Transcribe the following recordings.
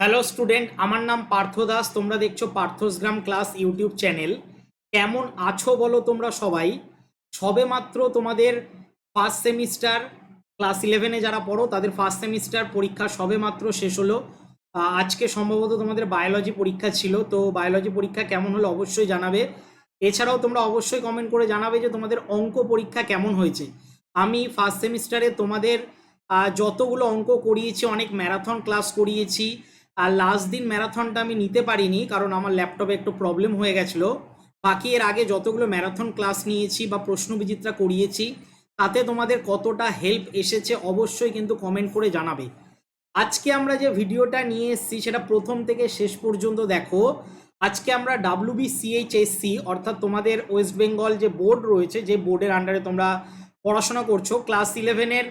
Hello student আমার নাম পার্থ দাস। তোমরা দেখছ পার্থসগ্রাম ক্লাস ইউটিউব চ্যানেল। কেমন আছো বলো তোমরা সবাই? সবে মাত্র তোমাদের ফার্স্ট সেমিস্টার ক্লাস ইলেভেনে যারা পড়ো, তাদের ফার্স্ট সেমিস্টার পরীক্ষা সবে মাত্র শেষ হলো। আজকে সম্ভবত তোমাদের বায়োলজি পরীক্ষা ছিল। তো বায়োলজি পরীক্ষা কেমন হলো অবশ্যই জানাবে। এছাড়াও তোমরা অবশ্যই কমেন্ট করে জানাবে যে তোমাদের অঙ্ক পরীক্ষা কেমন হয়েছে। আমি ফার্স্ট সেমিস্টারে তোমাদের যতগুলো অঙ্ক করিয়েছি, অনেক ম্যারাথন ক্লাস করিয়েছি। আর লাস্ট দিন ম্যারাথনটা আমি নিতে পারিনি, কারণ আমার ল্যাপটপে একটু প্রবলেম হয়ে গেছিল। বাকি এর আগে যতগুলো ম্যারাথন ক্লাস নিয়েছি বা প্রশ্ন বিচিত্রা করিয়েছি, তাতে তোমাদের কতটা হেল্প এসেছে অবশ্যই কিন্তু কমেন্ট করে জানাবে। আজকে আমরা যে ভিডিওটা নিয়ে এসেছি, সেটা প্রথম থেকে শেষ পর্যন্ত দেখো। আজকে আমরা ডাব্লিউবি সিএইচএসসি অর্থাৎ তোমাদের ওয়েস্ট বেঙ্গল যে বোর্ড রয়েছে, যে বোর্ডের আন্ডারে তোমরা পড়াশোনা করছ ক্লাস ইলেভেনের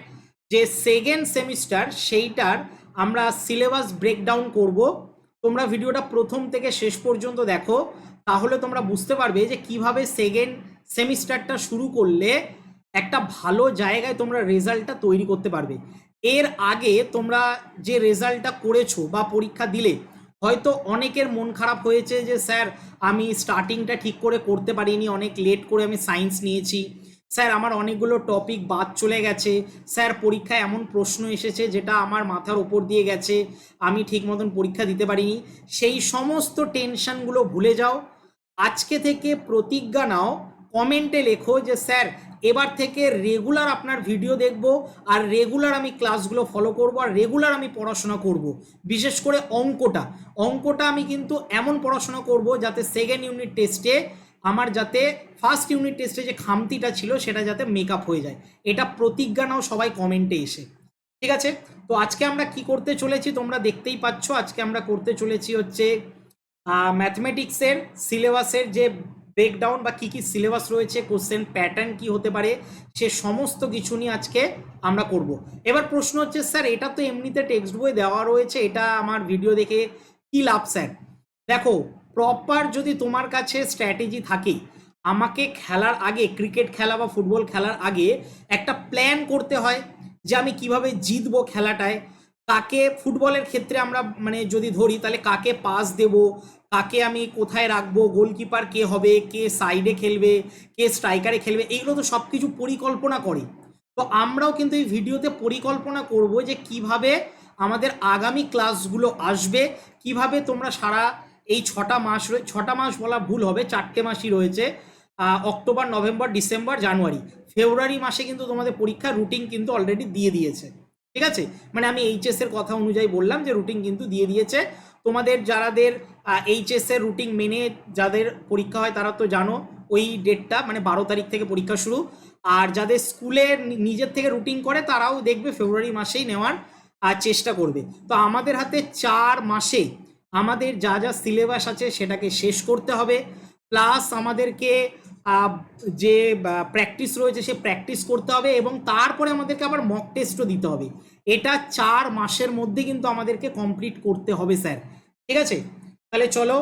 যে সেকেন্ড সেমিস্টার সেইটার আমরা সিলেবাস ব্রেকডাউন করব। তোমরা ভিডিওটা প্রথম থেকে শেষ পর্যন্ত দেখো। তাহলে তোমরা বুঝতে পারবে যে কীভাবে সেকেন্ড সেমিস্টারটা শুরু করলে একটা ভালো জায়গায় তোমরা রেজাল্টটা তৈরি করতে পারবে। এর আগে তোমরা যে রেজাল্টটা করেছ বা পরীক্ষা দিলে, হয়তো অনেকের মন খারাপ হয়েছে যে, স্যার, আমি স্টার্টিংটা ঠিক করে করতে পারিনি, অনেক লেট করে আমি সায়েন্স নিয়েছি। স্যার, আমার অনেকগুলো টপিক বাদ চলে গেছে। স্যার, পরীক্ষায় এমন প্রশ্ন এসেছে যেটা আমার মাথার ওপর দিয়ে গেছে। আমি ঠিক মতন পরীক্ষা দিতে পারিনি। সেই সমস্ত টেনশনগুলো ভুলে যাও। আজকে থেকে প্রতিজ্ঞা নাও। কমেন্টে লেখো যে, স্যার, এবার থেকে রেগুলার আপনার ভিডিও দেখব আর রেগুলার আমি ক্লাসগুলো ফলো করব আর রেগুলার আমি পড়াশোনা করব। বিশেষ করে অঙ্কটা। অঙ্কটা আমি কিন্তু এমন পড়াশোনা করব যাতে সেকেন্ড ইউনিট টেস্টে আমার যাতে ফার্স্ট ইউনিট টেস্টে যে খামতিটা ছিল সেটা যাতে মেকআপ হয়ে যায়। এটা প্রতিজ্ঞা নাও সবাই কমেন্টে এসে। ঠিক আছে? তো আজকে আমরা কি করতে চলেছি তোমরা দেখতেই পাচ্ছ, আজকে আমরা করতে চলেছি হচ্ছে ম্যাথমেটিক্সের সিলেবাসের যে ব্রেকডাউন বা কি কি সিলেবাস রয়েছে কোশ্চেন প্যাটার্ন কি হতে পারে, সে সমস্ত কিছু নিয়ে আজকে আমরা করব। এবার প্রশ্ন হচ্ছে, স্যার, এটা তো এমনিতে টেক্সট বই দেওয়া রয়েছে, এটা আমার ভিডিও দেখে কি লাভ, স্যার? দেখো প্রপার যদি তোমার কাছে স্ট্র্যাটেজি থাকে, আমাকে খেলার আগে ক্রিকেট খেলা বা ফুটবল খেলার আগে একটা প্ল্যান করতে হয় যে আমি কীভাবে জিতবো খেলাটায়। কাকে ফুটবলের ক্ষেত্রে আমরা মানে যদি ধরি, তাহলে কাকে পাস দেব, কাকে আমি কোথায় রাখব গোলকিপার কে হবে, কে সাইডে খেলবে, কে স্ট্রাইকারে খেলবে, এইগুলো তো সব কিছু পরিকল্পনা করে। তো আমরাও কিন্তু এই ভিডিওতে পরিকল্পনা করব যে কীভাবে আমাদের আগামী ক্লাসগুলো আসবে, কীভাবে তোমরা সারা এই ছটা মাস রয়ে, ছটা মাস বলা ভুল হবে, চারটে মাসই রয়েছে October, November, December, January. February মাসে কিন্তু তোমাদের পরীক্ষা রুটিন কিন্তু অলরেডি দিয়ে দিয়েছে। ঠিক আছে? মানে আমি এইচএস এর কথা অনুযায়ী বললাম যে রুটিন কিন্তু দিয়ে দিয়েছে। তোমাদের যারাদের এইচএস এর রুটিন মেনে যাদের পরীক্ষা হয় তারা তো জানো, ওই ডেটটা মানে বারো তারিখ থেকে পরীক্ষা শুরু। আর যাদের স্কুলে নিজের থেকে রুটিন করে, তারাও দেখবে ফেব্রুয়ারি মাসেই নেওয়ার চেষ্টা করবে। তো আমাদের হাতে চার মাসে আমাদের যা যা সিলেবাস আছে সেটাকে শেষ করতে হবে। প্লাস আমাদেরকে যে প্র্যাকটিস রয়েছে সে প্র্যাকটিস করতে হবে এবং তারপরে আমাদেরকে আবার মক টেস্টও দিতে হবে। এটা চার মাসের মধ্যে কিন্তু আমাদেরকে কমপ্লিট করতে হবে স্যার। ঠিক আছে? তাহলে চলো,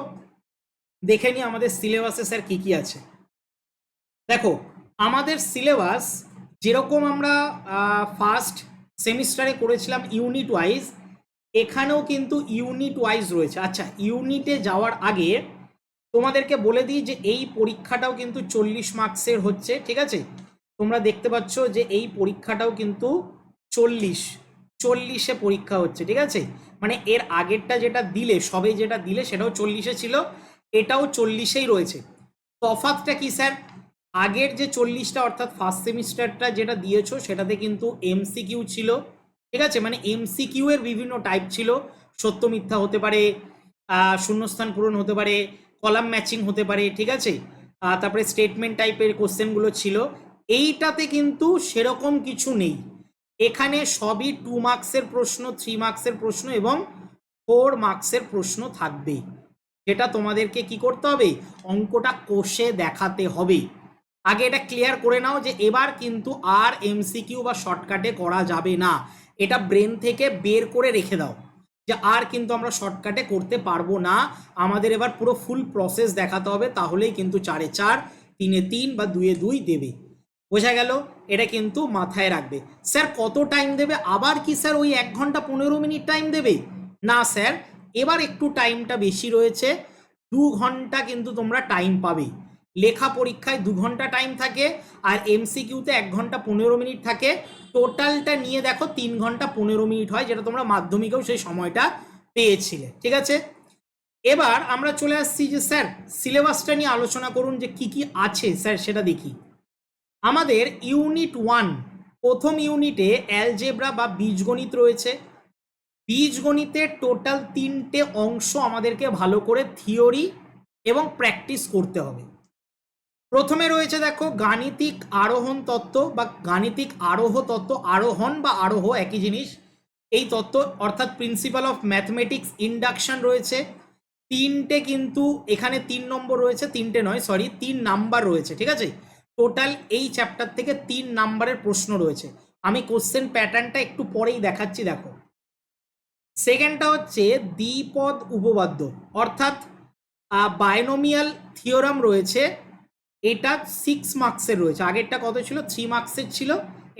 দেখে নিই আমাদের সিলেবাসে স্যার কি কি আছে। দেখো, আমাদের সিলেবাস যেরকম আমরা ফার্স্ট সেমিস্টারে করেছিলাম ইউনিট ওয়াইজ এখানেও কিন্তু ইউনিট ওয়াইজ রয়েছে। আচ্ছা ইউনিটে যাওয়ার আগে তোমাদেরকে বলে দিই যে এই পরীক্ষাটাও কিন্তু চল্লিশ মার্কসের হচ্ছে, ঠিক আছে? তোমরা দেখতে পাচ্ছ যে এই পরীক্ষাটাও কিন্তু চল্লিশ, চল্লিশে পরীক্ষা হচ্ছে, ঠিক আছে? মানে এর আগেরটা যেটা দিলে, সবে যেটা দিলে সেটাও চল্লিশে ছিল, এটাও চল্লিশেই রয়েছে। তফাতটা কি, স্যার? আগের যে চল্লিশটা, অর্থাৎ ফার্স্ট সেমিস্টারটা যেটা দিয়েছ, সেটাতে কিন্তু এমসিকিউ ছিল ঠিক আছে? মানে এমসিকিউ এর বিভিন্ন টাইপ ছিল। সত্য মিথ্যা হতে পারে শূন্যস্থান পূরণ হতে পারে কলাম ম্যাচিং হতে পারে, ঠিক আছে? তারপরে স্টেটমেন্ট টাইপের কোশ্চেনগুলো ছিল। এইটাতে কিন্তু সেরকম কিছু নেই। এখানে সবই টু মার্কসের প্রশ্ন থ্রি মার্কসের প্রশ্ন এবং ফোর মার্কসের প্রশ্ন থাকবে। যেটা তোমাদেরকে কি করতে হবে? অঙ্কটা কষে দেখাতে হবে। আগে এটা ক্লিয়ার করে নাও যে এবার কিন্তু আর এমসিকিউ বা শর্টকাটে করা যাবে না। এটা ব্রেন থেকে বের করে রেখে দাও যে আর কিন্তু আমরা শর্টকাটে করতে পারব না। আমাদের এবার পুরো ফুল প্রসেস দেখাতে হবে, তাহলেই কিন্তু চারে চার, তিনে তিন বা দুয়ে দুই দেবে। বোঝা গেল? এটা কিন্তু মাথায় রাখবে। স্যার, কত টাইম দেবে? আবার কি স্যার ওই এক ঘণ্টা পনেরো মিনিট টাইম দেবে? না স্যার, এবার একটু টাইমটা বেশি রয়েছে। দু ঘণ্টা কিন্তু তোমরা টাইম পাবে। লেখা পরীক্ষায় দু ঘণ্টা টাইম থাকে আর এমসিকিউতে এক ঘণ্টা পনেরো মিনিট থাকে। টোটালটা নিয়ে দেখো তিন ঘণ্টা পনেরো মিনিট হয়, যেটা তোমরা মাধ্যমিকেও সেই সময়টা পেয়েছিলে, ঠিক আছে? এবার আমরা চলে আসছি যে স্যার সিলেবাসটা নিয়ে আলোচনা করুন যে কি কি আছে, স্যার সেটা দেখি। আমাদের ইউনিট ওয়ান প্রথম ইউনিটে অ্যালজেব্রা বা বীজগণিত রয়েছে। বীজগণিতের টোটাল তিনটে অংশ আমাদেরকে ভালো করে থিওরি এবং প্র্যাকটিস করতে হবে। প্রথমে রয়েছে দেখো গাণিতিক আরোহণ তত্ত্ব বা গাণিতিক আরোহ তত্ত্ব, আরোহণ বা আরোহ একই জিনিস। এই তত্ত্ব অর্থাৎ প্রিন্সিপাল অফ ম্যাথমেটিক্স ইন্ডাকশন রয়েছে। তিনটে কিন্তু এখানে তিন নম্বর রয়েছে, তিনটে নয় সরি তিন নাম্বার রয়েছে, ঠিক আছে? টোটাল এই চ্যাপ্টার থেকে তিন নাম্বারের প্রশ্ন রয়েছে। আমি কোশ্চেন প্যাটার্নটা একটু পরেই দেখাচ্ছি, দেখো। সেকেন্ডটা হচ্ছে দ্বিপদ উপপাদ্য, অর্থাৎ বায়োনোমিয়াল থিওরাম রয়েছে। এটা সিক্স মার্কসের রয়েছে। আগেরটা কত ছিল? থ্রি মার্কসের ছিল।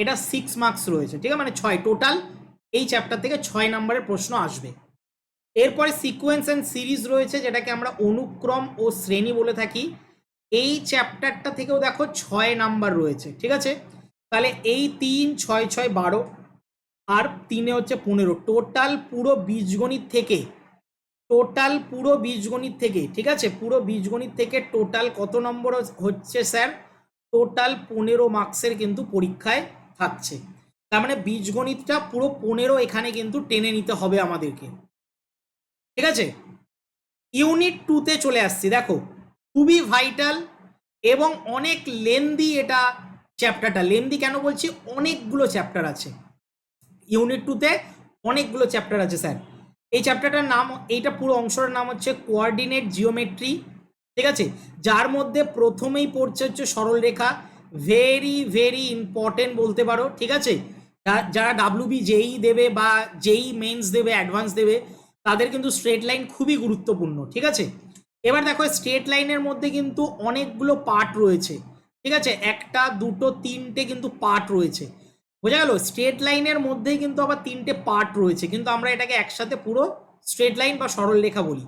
এটা সিক্স মার্কস রয়েছে, ঠিক আছে? মানে ছয়। টোটাল এই চ্যাপ্টার থেকে ছয় নম্বরের প্রশ্ন আসবে। এরপরে সিকোয়েন্স অ্যান্ড সিরিজ রয়েছে, যেটাকে আমরা অনুক্রম ও শ্রেণি বলে থাকি। এই চ্যাপ্টারটা থেকেও দেখো ছয় নাম্বার রয়েছে, ঠিক আছে? তাহলে এই তিন, ছয় ছয়, বারো আর তিনে হচ্ছে পনেরো। টোটাল পুরো বীজগণিত থেকে টোটাল পুরো বীজগণিত থেকে, ঠিক আছে? পুরো বীজগণিত থেকে টোটাল কত নম্বর হচ্ছে স্যার? টোটাল পনেরো মার্কসের কিন্তু পরীক্ষায় থাকছে। তার মানে বীজগণিতটা পুরো পনেরো এখানে কিন্তু টেনে নিতে হবে আমাদেরকে। ঠিক আছে? ইউনিট টুতে চলে আসছি, দেখো। খুবই ভাইটাল এবং অনেক লেন্দি এটা চ্যাপ্টারটা। লেন্দি কেন বলছি? অনেকগুলো চ্যাপ্টার আছে। ইউনিট টুতে অনেকগুলো চ্যাপ্টার আছে, স্যার। এই চ্যাপ্টারটার নাম, এইটা পুরো অংশটার নাম হচ্ছে কোয়ার্ডিনেট জিওমেট্রি ঠিক আছে? যার মধ্যে প্রথমেই পড়ছে হচ্ছে সরলরেখা ভেরি ভেরি ইম্পর্টেন্ট বলতে পারো, ঠিক আছে? যারা ডাব্লিউবি জেই দেবে বা জেই মেন্স দেবে অ্যাডভান্স দেবে, তাদের কিন্তু স্ট্রেট লাইন খুবই গুরুত্বপূর্ণ, ঠিক আছে? এবার দেখো স্ট্রেট লাইনের মধ্যে কিন্তু অনেকগুলো পার্ট রয়েছে, ঠিক আছে? একটা, দুটো, তিনটে কিন্তু পার্ট রয়েছে। বোঝা গেল স্ট্রেট লাইনের মধ্যেই কিন্তু আবার তিনটে পার্ট রয়েছে। কিন্তু আমরা এটাকে একসাথে পুরো স্ট্রেট লাইন বা সরল রেখা বলি।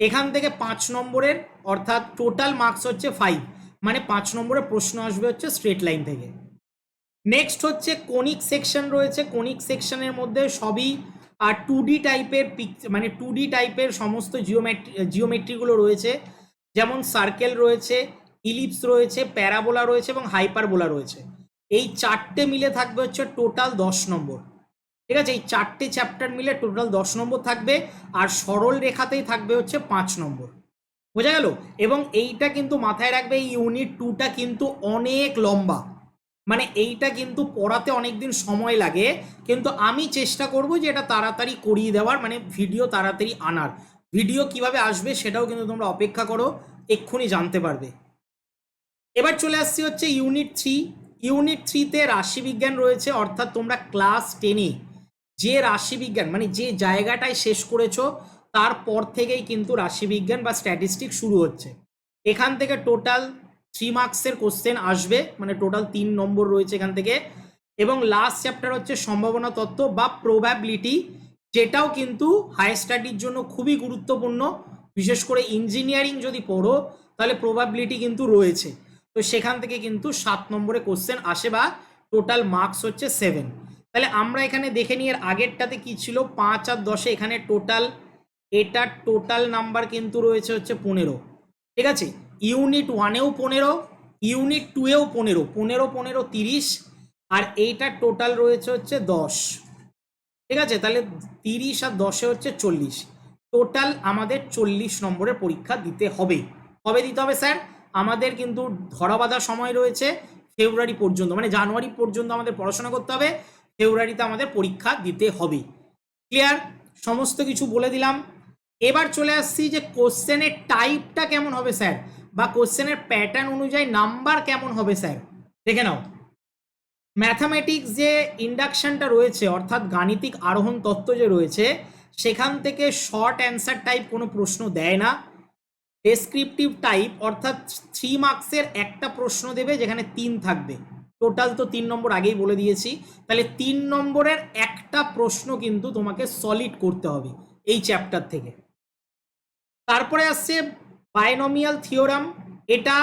এখান থেকে পাঁচ নম্বরের অর্থাৎ টোটাল মার্কস হচ্ছে ফাইভ মানে পাঁচ নম্বরের প্রশ্ন আসবে হচ্ছে স্ট্রেট লাইন থেকে। নেক্সট হচ্ছে কোনিক সেকশন রয়েছে। কোনিক সেকশনের মধ্যে সবই আর টু ডি টাইপের মানে টু ডি টাইপের সমস্ত জিওমেট্রি জিওমেট্রিগুলো রয়েছে। যেমন সার্কেল রয়েছে ইলিপস রয়েছে প্যারাবোলা রয়েছে এবং হাইপারবোলা রয়েছে। এই চারটে মিলে থাকবে হচ্ছে টোটাল দশ নম্বর। ঠিক আছে? এই চারটে চ্যাপ্টার মিলে টোটাল দশ নম্বর থাকবে আর সরল রেখাতেই থাকবে হচ্ছে পাঁচ নম্বর। বোঝা গেল? এবং এইটা কিন্তু মাথায় রাখবে, এই ইউনিট টুটা কিন্তু অনেক লম্বা। মানে এইটা কিন্তু পড়াতে অনেক দিন সময় লাগে, কিন্তু আমি চেষ্টা করব যে এটা তাড়াতাড়ি করিয়ে দেওয়ার মানে ভিডিও তাড়াতাড়ি আনার। ভিডিও কীভাবে আসবে সেটাও কিন্তু তোমরা অপেক্ষা করো, এক্ষুনি জানতে পারবে। এবার চলে আসছি হচ্ছে ইউনিট থ্রি ইউনিট থ্রিতে রাশিবিজ্ঞান রয়েছে, অর্থাৎ তোমরা ক্লাস টেনে যে রাশিবিজ্ঞান মানে যে জায়গাটায় শেষ করেছ, তারপর থেকেই কিন্তু রাশিবিজ্ঞান বা স্ট্যাটিস্টিক শুরু হচ্ছে। এখান থেকে টোটাল থ্রি মার্কসের কোশ্চেন আসবে মানে টোটাল তিন নম্বর রয়েছে এখান থেকে। এবং লাস্ট চ্যাপ্টার হচ্ছে সম্ভাবনা তত্ত্ব বা প্রবাবিলিটি যেটাও কিন্তু হায়ার স্টাডির জন্য খুবই গুরুত্বপূর্ণ। বিশেষ করে ইঞ্জিনিয়ারিং যদি পড়ো, তাহলে প্রবাবিলিটি কিন্তু রয়েছে। তো সেখান থেকে কিন্তু সাত নম্বরে কোশ্চেন আসে বা টোটাল মার্কস হচ্ছে সেভেন তাহলে আমরা এখানে দেখে নিই এর আগেরটাতে কি ছিল? পাঁচ আর দশে এখানে টোটাল এটার টোটাল নাম্বার কিন্তু রয়েছে হচ্ছে পনেরো। ঠিক আছে? ইউনিট ওয়ানেও পনেরো ইউনিট টুয়েও পনেরো পনেরো পনেরো, তিরিশ, আর এইটার টোটাল রয়েছে হচ্ছে দশ। ঠিক আছে? তাহলে তিরিশ আর দশে হচ্ছে চল্লিশ। টোটাল আমাদের চল্লিশ নম্বরের পরীক্ষা দিতে হবে। কবে দিতে হবে, স্যার? আমাদের কিন্তু ধরা বাঁধা সময় রয়েছে ফেব্রুয়ারি পর্যন্ত মানে জানুয়ারি পর্যন্ত আমাদের পড়াশোনা করতে হবে, ফেব্রুয়ারিতে আমাদের পরীক্ষা দিতে হবে। ক্লিয়ার সমস্ত কিছু বলে দিলাম। এবার চলে আসছি যে কোশ্চেনের টাইপটা কেমন হবে স্যার বা কোশ্চেনের প্যাটার্ন অনুযায়ী নাম্বার কেমন হবে স্যার দেখে নাও। ম্যাথামেটিক্স যে ইন্ডাকশনটা রয়েছে, অর্থাৎ গাণিতিক আরোহণ তত্ত্ব যে রয়েছে, সেখান থেকে শর্ট অ্যান্সার টাইপ কোনো প্রশ্ন দেয় না। ডেসক্রিপটিভ টাইপ অর্থাৎ থ্রি মার্কসের একটা প্রশ্ন দেবে, যেখানে তিন থাকবে। টোটাল তো তিন নম্বর আগেই বলে দিয়েছি। তাহলে তিন নম্বরের একটা প্রশ্ন কিন্তু তোমাকে সলিড করতে হবে এই চ্যাপ্টার থেকে। তারপরে আসছে বায়োনমিয়াল থিওরাম এটা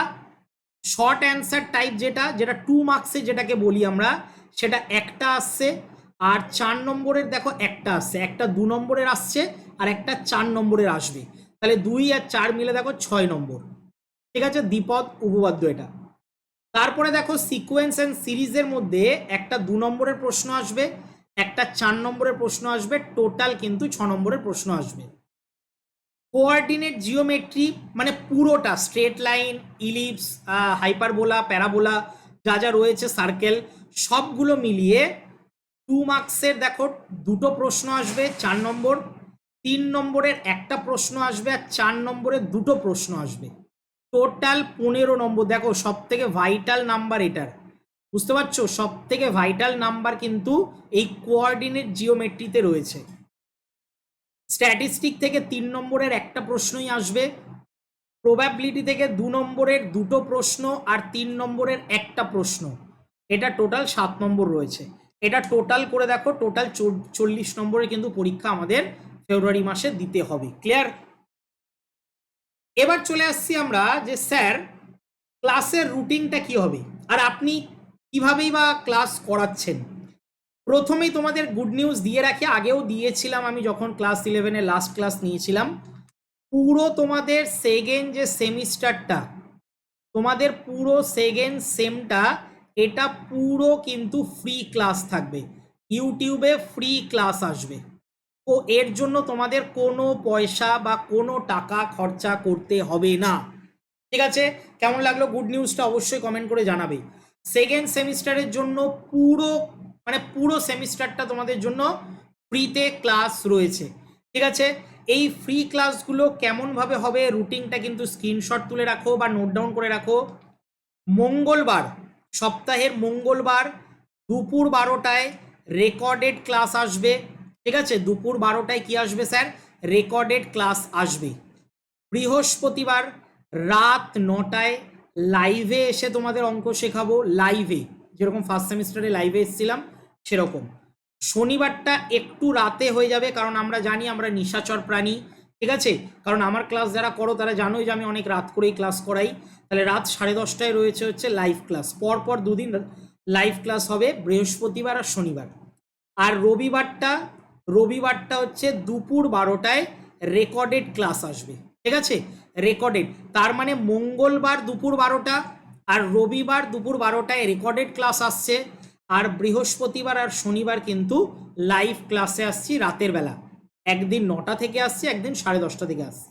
শর্ট অ্যান্সার টাইপ যেটা যেটা টু মার্কসে যেটাকে বলি আমরা, সেটা একটা আসছে। আর চার নম্বরের দেখো একটা আসছে। একটা দু নম্বরের আসছে, আর একটা চার নম্বরের আসবে। তাহলে দুই আর চার মিলে দেখো ছয় নম্বর। ঠিক আছে? দ্বিপদ উপবাদ্য এটা। তারপরে দেখো সিকোয়েন্স অ্যান্ড সিরিজের মধ্যে একটা দু নম্বরের প্রশ্ন আসবে, একটা চার নম্বরের প্রশ্ন আসবে টোটাল কিন্তু ছ নম্বরের প্রশ্ন আসবে। কোঅর্ডিনেট জিওমেট্রি মানে পুরোটা straight line ellipse hyperbola parabola যা যা রয়েছে সার্কেল সবগুলো মিলিয়ে টু মার্কসের দেখো দুটো প্রশ্ন আসবে, চার নম্বর। তিন নম্বরের একটা প্রশ্ন আসবে আর চার নম্বরের দুটো প্রশ্ন আসবে। টোটাল পনেরো নম্বর, দেখো সব থেকে ভাইটাল নাম্বার এটার। বুঝতে পারছ? সব থেকে ভাইটাল নাম্বার কিন্তু এই কোঅর্ডিনেট জিওমেট্রিতে রয়েছে। স্ট্যাটিস্টিক থেকে তিন নম্বরের একটা প্রশ্নই আসবে। প্রবাবিলিটি থেকে দু নম্বরের দুটো প্রশ্ন আর তিন নম্বরের একটা প্রশ্ন। এটা টোটাল সাত নম্বর রয়েছে। এটা টোটাল করে দেখো টোটাল চল্লিশ নম্বরের কিন্তু পরীক্ষা আমাদের ফেব্রুয়ারি মাসে দিতে হবে ক্লিয়ার এবার চলে আসছি আমরা যে স্যার, ক্লাসের রুটিনটা কি হবে? আর আপনি কিভাবেই বা ক্লাস করাচ্ছেন? প্রথমেই তোমাদের গুড নিউজ দিয়ে রাখি, আগেও দিয়েছিলাম আমি যখন ক্লাস ইলেভেনে লাস্ট ক্লাস নিয়েছিলাম। পুরো তোমাদের সেকেন্ড যে সেমিস্টারটা তোমাদের পুরো সেকেন্ড সেমটা এটা পুরো কিন্তু ফ্রি ক্লাস থাকবে। ইউটিউবে ফ্রি ক্লাস আসবে। তো এর জন্য তোমাদের কোনো পয়সা বা কোনো টাকা খরচা করতে হবে না। ঠিক আছে? কেমন লাগল? গুড নিউজটা অবশ্যই কমেন্ট করে জানাবে। সেকেন্ড সেমিস্টারের জন্য পুরো মানে পুরো সেমিস্টারটা তোমাদের জন্য ফ্রিতে ক্লাস রয়েছে। ঠিক আছে? এই ফ্রি ক্লাসগুলো কেমনভাবে হবে রুটিনটা কিন্তু স্ক্রিনশট তুলে রাখো বা নোট ডাউন করে রাখো। মঙ্গলবার, সপ্তাহের মঙ্গলবার দুপুর বারোটায় রেকর্ডেড ক্লাস আসবে। ঠিক আছে? দুপুর বারোটায় কি আসবে স্যার? রেকর্ডেড ক্লাস আসবে। বৃহস্পতিবার রাত নটায় লাইভে এসে তোমাদের অঙ্ক শেখাবো। লাইভে যেরকম ফার্স্ট সেমিস্টারে লাইভে এসেছিলাম, সেরকম। শনিবারটা একটু রাতে হয়ে যাবে, কারণ আমরা জানি আমরা নিশাচর প্রাণী, ঠিক আছে? কারণ আমার ক্লাস যারা করো, তারা জানোই যে আমি অনেক রাত করেই ক্লাস করাই। তাহলে রাত সাড়ে দশটায় রয়েছে হচ্ছে লাইভ ক্লাস পর পর দুদিন লাইভ ক্লাস হবে বৃহস্পতিবার আর শনিবার। আর রবিবারটা রবিবারটা হচ্ছে দুপুর বারোটায় রেকর্ডেড ক্লাস আসবে। ঠিক আছে? রেকর্ডেড। তার মানে মঙ্গলবার দুপুর বারোটা আর রবিবার দুপুর বারোটায় রেকর্ডেড ক্লাস আসছে। আর বৃহস্পতিবার আর শনিবার কিন্তু লাইভ ক্লাসে আসছি রাতের বেলা। একদিন নটা থেকে আসছি, একদিন সাড়ে দশটা থেকে আসছি।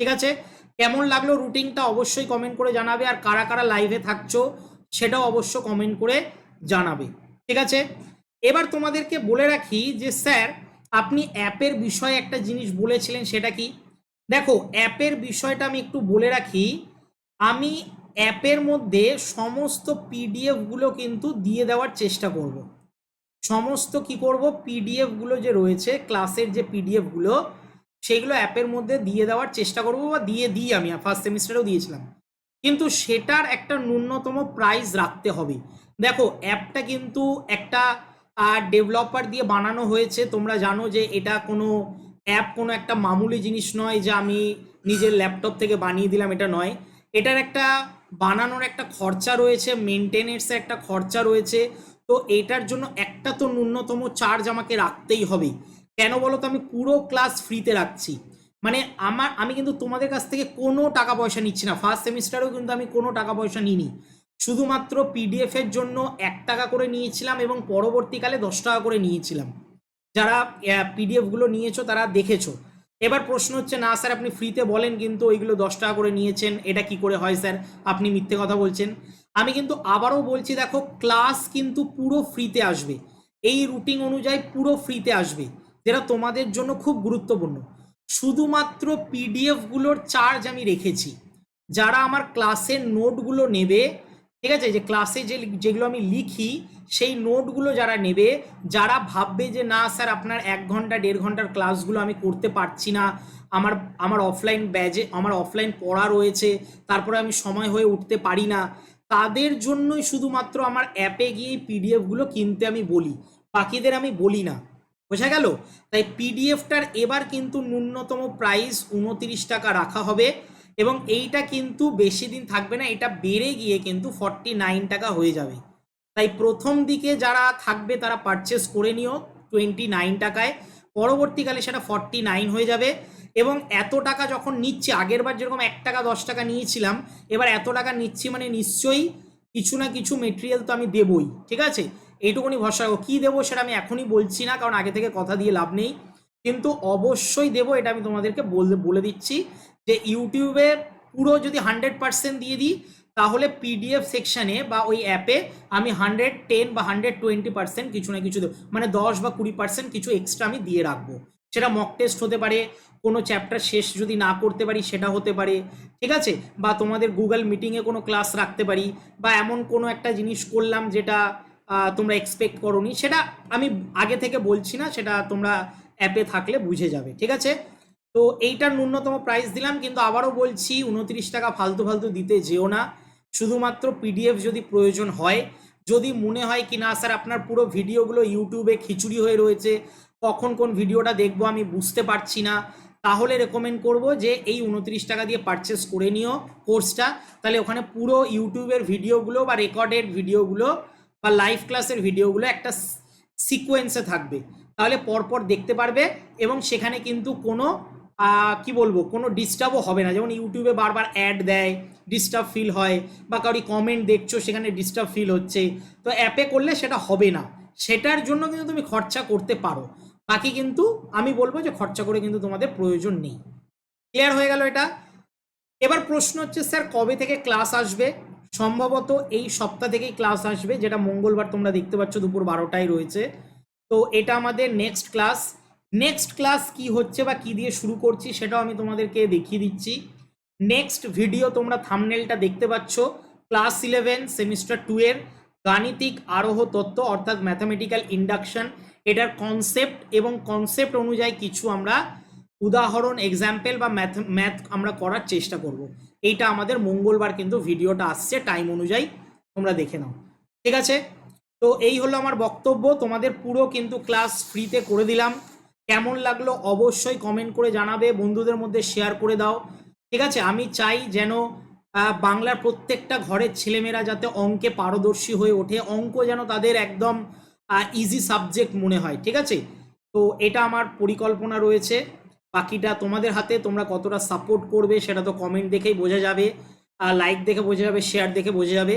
ঠিক আছে? কেমন লাগল রুটিনটা অবশ্যই কমেন্ট করে জানাবে। আর কারা কারা লাইভে থাকছো সেটাও অবশ্য কমেন্ট করে জানাবে। ঠিক আছে? এবার তোমাদেরকে বলে রাখি যে, স্যার আপনি অ্যাপের বিষয়ে একটা জিনিস বলেছিলেন, সেটা কি? দেখো, অ্যাপের বিষয়টা আমি একটু বলে রাখি, আমি অ্যাপের মধ্যে সমস্ত পিডিএফগুলো কিন্তু দিয়ে দেওয়ার চেষ্টা করব। সমস্ত কি করব? পিডিএফগুলো যে রয়েছে, ক্লাসের যে পিডিএফগুলো, সেগুলো অ্যাপের মধ্যে দিয়ে দেওয়ার চেষ্টা করব বা দিয়ে দিই আমি ফার্স্ট সেমিস্টারেও দিয়েছিলাম। কিন্তু সেটার একটা ন্যূনতম প্রাইস রাখতে হবে। দেখো, অ্যাপটা কিন্তু একটা ডেভেলপার দিয়ে বানানো হয়েছে। তোমরা জানো যে এটা কোনো অ্যাপ কোনো একটা মামুলি জিনিস নয় যে আমি নিজের ল্যাপটপ থেকে বানিয়ে দিলাম, এটা নয়। এটার একটা বানানোর একটা খরচা রয়েছে মেনটেনেন্সের একটা খরচা রয়েছে। তো এটার জন্য একটা তো ন্যূনতম চার্জ আমাকে রাখতেই হবে। কেন বলো তো? আমি পুরো ক্লাস ফ্রিতে রাখছি। মানে আমার, আমি কিন্তু তোমাদের কাছ থেকে কোনো টাকা পয়সা নিচ্ছি না। ফার্স্ট সেমিস্টারেও কিন্তু আমি কোনো টাকা পয়সা নিইনি। শুধুমাত্র পিডিএফ এর জন্য এক টাকা করে নিয়েছিলাম এবং পরবর্তীকালে দশ টাকা করে নিয়েছিলাম। যারা পিডিএফগুলো নিয়েছো তারা দেখেছ। এবার প্রশ্ন হচ্ছে, না স্যার, আপনি ফ্রিতে বলেন কিন্তু ওইগুলো দশ টাকা করে নিয়েছেন, এটা কি করে হয় স্যার? আপনি মিথ্যে কথা বলছেন। আমি কিন্তু আবারও বলছি, দেখো ক্লাস কিন্তু পুরো ফ্রিতে আসবে। এই রুটিন অনুযায়ী পুরো ফ্রিতে আসবে। যেটা তোমাদের জন্য খুব গুরুত্বপূর্ণ। শুধুমাত্র পিডিএফগুলোর চার্জ আমি রেখেছি। যারা আমার ক্লাসের নোটগুলো নেবে ঠিক আছে? যে ক্লাসে যে যেগুলো আমি লিখি, সেই নোটগুলো যারা নেবে, যারা ভাববে যে না স্যার, আপনার এক ঘণ্টা, দেড় ঘণ্টার ক্লাসগুলো আমি করতে পারছি না, আমার আমার অফলাইন ব্যাজে আমার অফলাইন পড়া রয়েছে, তারপরে আমি সময় হয়ে উঠতে পারি না, তাদের জন্যই শুধুমাত্র আমার অ্যাপে গিয়ে পিডিএফগুলো কিনতে আমি বলি। বাকিদের আমি বলি না। বোঝা গেল? তাই পিডিএফটার এবার কিন্তু ন্যূনতম প্রাইস উনত্রিশ টাকা রাখা হবে। এবং এইটা কিন্তু বেশি দিন থাকবে না, এটা বেড়ে গিয়ে কিন্তু ফর্টি নাইন টাকা হয়ে যাবে। তাই প্রথম দিকে যারা থাকবে তারা পারচেস করে নিও টোয়েন্টি নাইন টাকায়। পরবর্তীকালে সেটা ফর্টি নাইন হয়ে যাবে এবং এত টাকা যখন নিচ্ছি, আগের বার যেরকম এক টাকা, দশ টাকা নিয়েছিলাম, এবার এত টাকা নিচ্ছি মানে নিশ্চয়ই কিছু না কিছু মেটেরিয়াল তো আমি দেবই, ঠিক আছে? এইটুকুনি ভরসা রাখো। কী দেবো সেটা আমি এখনই বলছি না, কারণ আগে থেকে কথা দিয়ে লাভ নেই। কিন্তু অবশ্যই দেবো, এটা আমি তোমাদেরকে বলে বলে দিচ্ছি। যে ইউটিউবে পুরো যদি হান্ড্রেড পার্সেন্ট দিয়ে দিই, তাহলে পিডিএফ সেকশানে বা ওই অ্যাপে আমি হান্ড্রেড টেন বা হান্ড্রেড টোয়েন্টি পার্সেন্ট কিছু না কিছু দেবো। মানে দশ বা কুড়ি পার্সেন্ট কিছু এক্সট্রা আমি দিয়ে রাখব। সেটা মক টেস্ট হতে পারে, কোনো চ্যাপ্টার শেষ যদি না করতে পারি সেটা হতে পারে, ঠিক আছে? বা তোমাদের গুগল মিটিংয়ে কোনো ক্লাস রাখতে পারি, বা এমন কোনো একটা জিনিস করলাম যেটা তোমরা এক্সপেক্ট করোনি, সেটা আমি আগে থেকে বলছি না, সেটা তোমরা অ্যাপে থাকলে বুঝে যাবে, ঠিক আছে? তো এইটার ন্যূনতম প্রাইস দিলাম, কিন্তু আবারও বলছি উনত্রিশ টাকা ফালতু ফালতু দিতে যেও না। শুধুমাত্র পিডিএফ যদি প্রয়োজন হয়, যদি মনে হয় কি না, স্যার, আপনার পুরো ভিডিওগুলো ইউটিউবে খিচুড়ি হয়ে রয়েছে, কখন কোন ভিডিওটা দেখব আমি বুঝতে পারছি না। তাহলে রেকমেন্ড করব যে এই উনত্রিশ টাকা দিয়ে পারচেস করে নিও কোর্সটা তাহলে ওখানে পুরো ইউটিউবের ভিডিওগুলো বা রেকর্ডেড ভিডিওগুলো বা লাইভ ক্লাসের ভিডিওগুলো একটা সিকোয়েন্সে থাকবে। তাহলে পরপর দেখতে পারবে এবং সেখানে কিন্তু কোনো কি বলব, কোনো ডিস্টার্বও হবে না। যেমন ইউটিউবে বারবার অ্যাড দেয় ডিস্টার্ব ফিল হয়, বা কারি কমেন্ট দেখছ, সেখানে ডিস্টার্ব ফিল হচ্ছে। তো অ্যাপে করলে সেটা হবে না। সেটার জন্য কিন্তু তুমি খরচা করতে পারো। বাকি কিন্তু আমি বলব যে খরচা করে কিন্তু তোমাদের প্রয়োজন নেই। ক্লিয়ার হয়ে গেল এটা? এবার প্রশ্ন হচ্ছে, স্যার, কবে থেকে ক্লাস আসবে? সম্ভবত এই সপ্তাহ থেকেই ক্লাস আসবে, যেটা মঙ্গলবার তোমরা দেখতে পাচ্ছ, দুপুর বারোটায় রয়েছে। তো এটা আমাদের নেক্সট ক্লাস নেক্সট ক্লাস কি হচ্ছে বা কি দিয়ে শুরু করছি সেটাও আমি তোমাদেরকে দেখিয়ে দিচ্ছি। নেক্সট ভিডিও তোমরা থামনেলটা দেখতে পাচ্ছ। ক্লাস ইলেভেন সেমিস্টার টু এর গাণিতিক আরোহ তত্ত্ব অর্থাৎ ম্যাথামেটিক্যাল ইন্ডাকশন এটার কনসেপ্ট এবং কনসেপ্ট অনুযায়ী কিছু আমরা উদাহরণ এক্সাম্পল বা ম্যাথ ম্যাথ আমরা করার চেষ্টা করব। এইটা আমাদের মঙ্গলবার কিন্তু ভিডিওটা আসছে টাইম অনুযায়ী তোমরা দেখে নাও। ঠিক আছে? তো এই হলো আমার বক্তব্য। তোমাদের পুরো কিন্তু ক্লাস ফ্রিতে করে দিলাম। কেমন লাগল অবশ্যই কমেন্ট করে জানাবে, বন্ধুদের মধ্যে শেয়ার করে দাও। ঠিক আছে, আমি চাই যেন বাংলার প্রত্যেকটা ঘরের ছেলেমেয়েরা যাতে অঙ্কে পারদর্শী হয়ে ওঠে। অঙ্ক যেন তাদের একদম ইজি সাবজেক্ট মনে হয়, ঠিক আছে? তো এটা আমার পরিকল্পনা রয়েছে। বাকিটা তোমাদের হাতে, তোমরা কতটা সাপোর্ট করবে সেটা তো কমেন্ট দেখেই বোঝা যাবে। লাইক দেখে বোঝা যাবে শেয়ার দেখে বোঝা যাবে।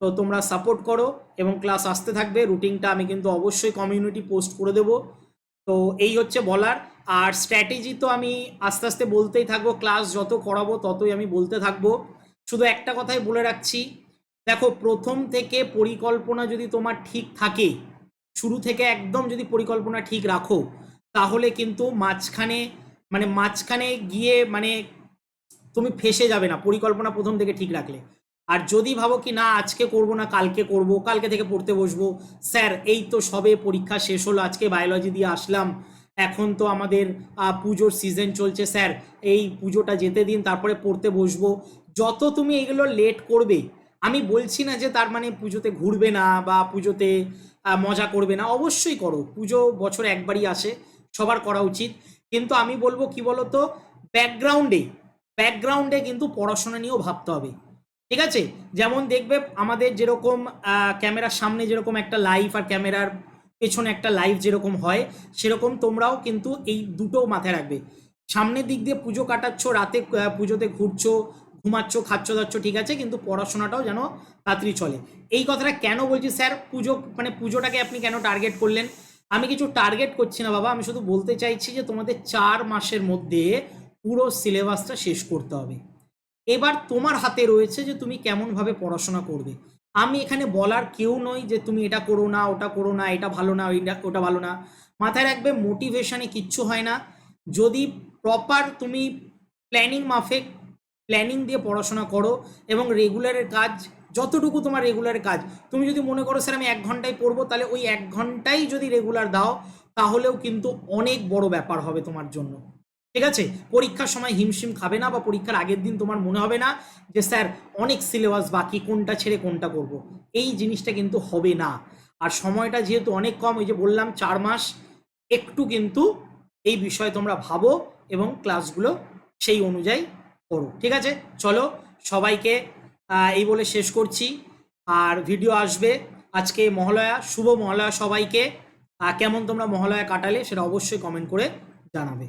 তো তোমরা সাপোর্ট করো এবং ক্লাস আসতে থাকবে। রুটিনটা আমি কিন্তু অবশ্যই কমিউনিটি পোস্ট করে দেবো। তো এই হচ্ছে বলার। আর স্ট্র্যাটেজি তো আমি আস্তে আস্তে বলতেই থাকব ক্লাস যত করাবো ততই আমি বলতে থাকব। শুধু একটা কথাই বলে রাখছি, দেখো প্রথম থেকে পরিকল্পনা যদি তোমার ঠিক থাকে, শুরু থেকে একদম যদি পরিকল্পনা ঠিক রাখো, তাহলে কিন্তু মাঝখানে মানে মাঝখানে গিয়ে মানে তুমি ফেসে যাবে না, পরিকল্পনা প্রথম থেকে ঠিক রাখলে। আর যদি ভাবো কি, না, আজকে করব না, কালকে করব, কালকে থেকে পড়তে বসবো। স্যার, এই তো সবে পরীক্ষা শেষ হলো, আজকে বায়োলজি দিয়ে আসলাম। এখন তো আমাদের পুজোর সিজন চলছে, স্যার। এই পুজোটা যেতে দিন, তারপরে পড়তে বসবো। যত তুমি এগুলো লেট করবে, আমি বলছি না যে তার মানে পুজোতে ঘুরবে না বা পুজোতে মজা করবে না, অবশ্যই করো। পুজো বছর একবারই আসে, সবার করা উচিত। কিন্তু আমি বলব কি বলতো ব্যাকগ্রাউন্ডে ব্যাকগ্রাউন্ডে কিন্তু পড়াশোনা নিয়েও ভাবতে হবে। ঠিক আছে? যেমন দেখবে আমাদের যেরকম ক্যামেরার সামনে যেরকম একটা লাইভ আর ক্যামেরার পেছনে একটা লাইভ যেরকম হয়, সেরকম তোমরাও কিন্তু এই দুটো মাথায় রাখবে। সামনের দিক দিয়ে পুজো কাটাচ্ছ, রাতে পুজোতে ঘুরছো, ঘুমাচ্ছ, খাচ্ছ, দাচ্ছ, ঠিক আছে? কিন্তু পড়াশোনাটাও যেন তাড়াতাড়ি চলে। এই কথাটা কেন বলছি স্যার? পুজো মানে পুজোটাকে আপনি কেন টার্গেট করলেন? আমি কিছু টার্গেট করছি না বাবা, আমি শুধু বলতে চাইছি যে তোমাদের চার মাসের মধ্যে পুরো সিলেবাসটা শেষ করতে হবে। এবার তোমার হাতে রয়েছে যে তুমি কেমনভাবে পড়াশোনা করবে। আমি এখানে বলার কেউ নই যে তুমি এটা করো না, ওটা করো না, এটা ভালো না ওটা ভালো না। মাথায় রাখবে মোটিভেশনে কিচ্ছু হয় না। যদি প্রপার তুমি প্ল্যানিং মাফিক প্ল্যানিং দিয়ে পড়াশোনা করো এবং রেগুলারের কাজ, যতটুকু তোমার রেগুলার কাজ, তুমি যদি মনে করো, স্যার, আমি এক ঘন্টায় পড়ব, তাহলে ওই এক ঘন্টাই যদি রেগুলার দাও, তাহলেও কিন্তু অনেক বড় ব্যাপার হবে তোমার জন্য। ঠিক আছে? পরীক্ষার সময় হিমশিম খাবে না বা পরীক্ষার আগের দিন তোমার মনে হবে না যে, স্যার, অনেক সিলেবাস বাকি, কোনটা ছেড়ে কোনটা করব। এই জিনিসটা কিন্তু হবে না। আর সময়টা যেহেতু অনেক কম ওই যে বললাম, চার মাস, একটু কিন্তু এই বিষয়ে তোমরা ভাবো এবং ক্লাসগুলো সেই অনুযায়ী করো। ঠিক আছে? চলো, সবাইকে এই বলে শেষ করছি। আর ভিডিও আসবে আজকে মহালয়া, শুভ মহালয়া সবাইকে। কেমন তোমরা মহালয়া কাটালে সেটা অবশ্যই কমেন্ট করে জানাবে।